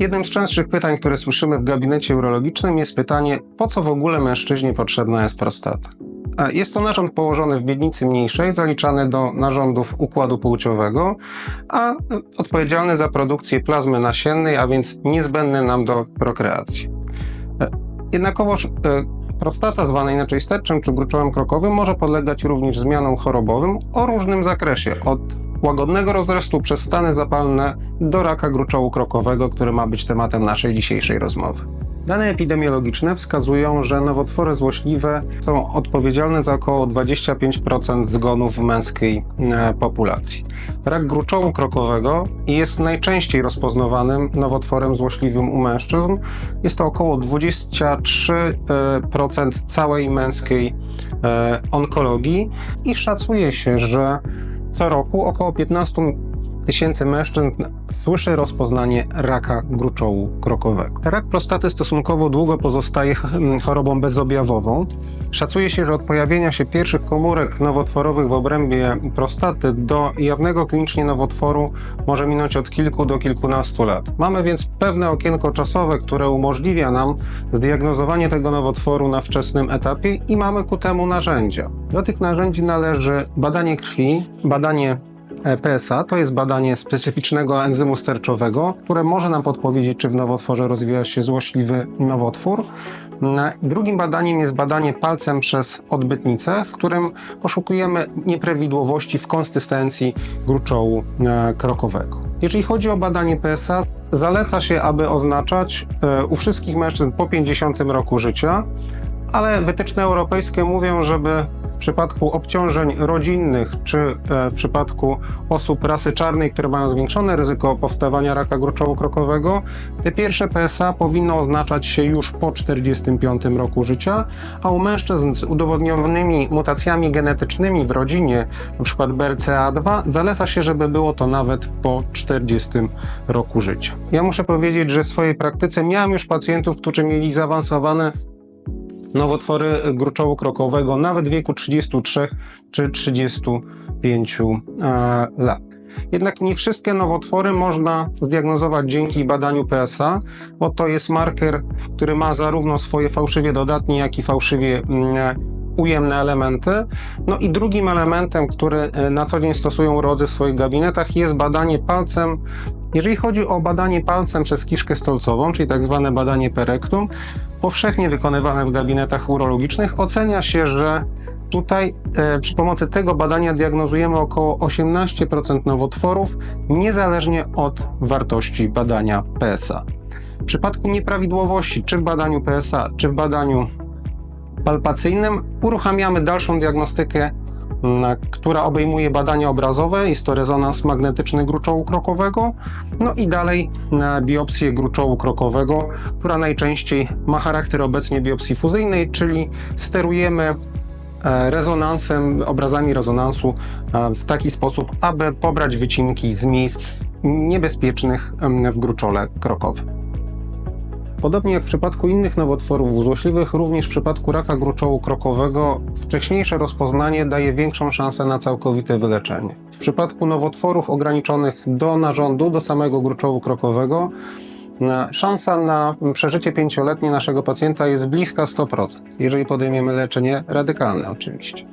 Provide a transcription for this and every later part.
Jednym z częstszych pytań, które słyszymy w gabinecie urologicznym jest pytanie, po co w ogóle mężczyźnie potrzebna jest prostata? Jest to narząd położony w miednicy mniejszej, zaliczany do narządów układu płciowego, a odpowiedzialny za produkcję plazmy nasiennej, a więc niezbędny nam do prokreacji. E, Jednakowoż e, prostata, zwana inaczej sterczem czy gruczołem krokowym, może podlegać również zmianom chorobowym o różnym zakresie, od łagodnego rozrostu przez stany zapalne do raka gruczołu krokowego, który ma być tematem naszej dzisiejszej rozmowy. Dane epidemiologiczne wskazują, że nowotwory złośliwe są odpowiedzialne za około 25% zgonów w męskiej e, populacji. Rak gruczołu krokowego jest najczęściej rozpoznawanym nowotworem złośliwym u mężczyzn. Jest to około 23% całej męskiej e, onkologii i szacuje się, że co roku około 15 tysięcy mężczyzn słyszy rozpoznanie raka gruczołu krokowego. Rak prostaty stosunkowo długo pozostaje ch- chorobą bezobjawową. Szacuje się, że od pojawienia się pierwszych komórek nowotworowych w obrębie prostaty do jawnego klinicznie nowotworu może minąć od kilku do kilkunastu lat. Mamy więc pewne okienko czasowe, które umożliwia nam zdiagnozowanie tego nowotworu na wczesnym etapie i mamy ku temu narzędzia. Do tych narzędzi należy badanie krwi, badanie PSA to jest badanie specyficznego enzymu sterczowego, które może nam podpowiedzieć, czy w nowotworze rozwija się złośliwy nowotwór. Drugim badaniem jest badanie palcem przez odbytnicę, w którym poszukujemy nieprawidłowości w konsystencji gruczołu e, krokowego. Jeżeli chodzi o badanie PSA, zaleca się, aby oznaczać e, u wszystkich mężczyzn po 50 roku życia, ale wytyczne europejskie mówią, żeby w przypadku obciążeń rodzinnych czy e, w przypadku osób rasy czarnej, które mają zwiększone ryzyko powstawania raka gruczołu krokowego, te pierwsze PSA powinno oznaczać się już po 45 roku życia, a u mężczyzn z udowodnionymi mutacjami genetycznymi w rodzinie, np. BRCA2, zaleca się, żeby było to nawet po 40 roku życia. Ja muszę powiedzieć, że w swojej praktyce miałem już pacjentów, którzy mieli zaawansowane nowotwory gruczołu krokowego nawet w wieku 33 czy 35 e, lat. Jednak nie wszystkie nowotwory można zdiagnozować dzięki badaniu PSA, bo to jest marker, który ma zarówno swoje fałszywie dodatnie, jak i fałszywie mm, ujemne elementy. No i drugim elementem, który e, na co dzień stosują urodzy w swoich gabinetach jest badanie palcem. Jeżeli chodzi o badanie palcem przez kiszkę stolcową, czyli tak zwane badanie perektum, powszechnie wykonywane w gabinetach urologicznych, ocenia się, że tutaj e, przy pomocy tego badania diagnozujemy około 18% nowotworów, niezależnie od wartości badania PSA. W przypadku nieprawidłowości, czy w badaniu PSA, czy w badaniu palpacyjnym, uruchamiamy dalszą diagnostykę, która obejmuje badania obrazowe, jest to rezonans magnetyczny gruczołu krokowego, no i dalej biopsję gruczołu krokowego, która najczęściej ma charakter obecnie biopsji fuzyjnej, czyli sterujemy e, rezonansem, obrazami rezonansu e, w taki sposób, aby pobrać wycinki z miejsc niebezpiecznych w gruczole krokowym. Podobnie jak w przypadku innych nowotworów złośliwych, również w przypadku raka gruczołu krokowego wcześniejsze rozpoznanie daje większą szansę na całkowite wyleczenie. W przypadku nowotworów ograniczonych do narządu, do samego gruczołu krokowego, na- szansa na przeżycie pięcioletnie naszego pacjenta jest bliska 100%, jeżeli podejmiemy leczenie radykalne oczywiście.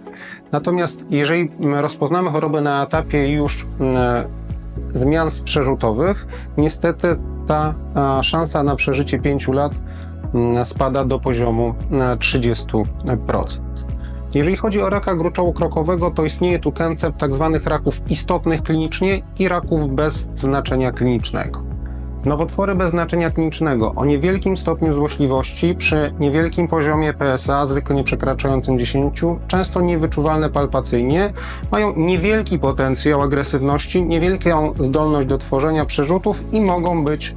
Natomiast jeżeli rozpoznamy chorobę na etapie już mm, zmian przerzutowych, niestety ta szansa na przeżycie 5 lat mm, spada do poziomu e, 30%. Jeżeli chodzi o raka gruczołu krokowego, to istnieje tu koncept tzw. raków istotnych klinicznie i raków bez znaczenia klinicznego. Nowotwory bez znaczenia klinicznego o niewielkim stopniu złośliwości przy niewielkim poziomie PSA, zwykle nie przekraczającym 10, często niewyczuwalne palpacyjnie, mają niewielki potencjał agresywności, niewielką zdolność do tworzenia przerzutów i mogą być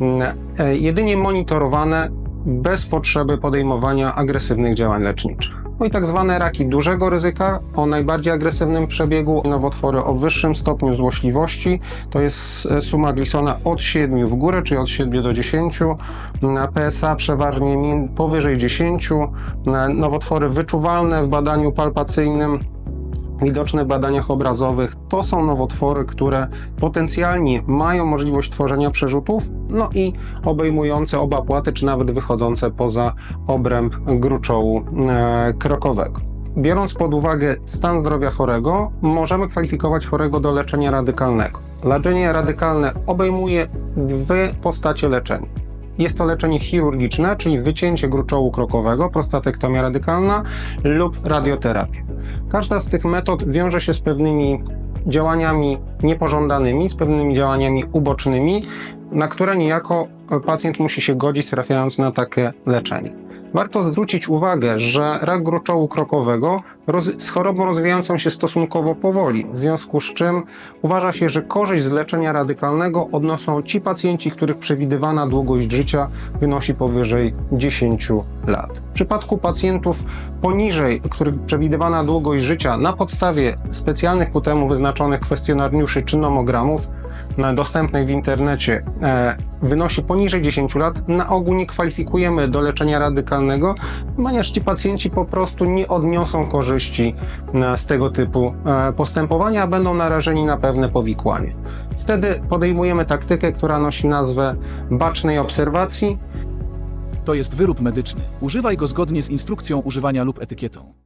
mm, e, jedynie monitorowane bez potrzeby podejmowania agresywnych działań leczniczych. No i tak zwane raki dużego ryzyka. O najbardziej agresywnym przebiegu, nowotwory o wyższym stopniu złośliwości, to jest e, suma Glisona od 7 w górę, czyli od 7 do 10, na PSA przeważnie powyżej 10, na nowotwory wyczuwalne w badaniu palpacyjnym widoczne w badaniach obrazowych, to są nowotwory, które potencjalnie mają możliwość tworzenia przerzutów, no i obejmujące oba płaty, czy nawet wychodzące poza obręb gruczołu e, krokowego. Biorąc pod uwagę stan zdrowia chorego, możemy kwalifikować chorego do leczenia radykalnego. Leczenie radykalne obejmuje dwie postacie leczenia. Jest to leczenie chirurgiczne, czyli wycięcie gruczołu krokowego, prostatektomia radykalna lub radioterapia. Każda z tych metod wiąże się z pewnymi działaniami niepożądanymi, z pewnymi działaniami ubocznymi, na które niejako pacjent musi się godzić, trafiając na takie leczenie. Warto zwrócić uwagę, że rak gruczołu krokowego z chorobą rozwijającą się stosunkowo powoli, w związku z czym uważa się, że korzyść z leczenia radykalnego odnoszą ci pacjenci, których przewidywana długość życia wynosi powyżej 10 lat. W przypadku pacjentów poniżej, których przewidywana długość życia na podstawie specjalnych ku temu wyznaczonych kwestionariuszy czy nomogramów dostępnej w internecie e, wynosi poniżej 10 lat, na ogół nie kwalifikujemy do leczenia radykalnego, ponieważ ci pacjenci po prostu nie odniosą korzyści e, z tego typu e, postępowania, a będą narażeni na pewne powikłanie. Wtedy podejmujemy taktykę, która nosi nazwę bacznej obserwacji, To jest wyrób medyczny. Używaj go zgodnie z instrukcją używania lub etykietą.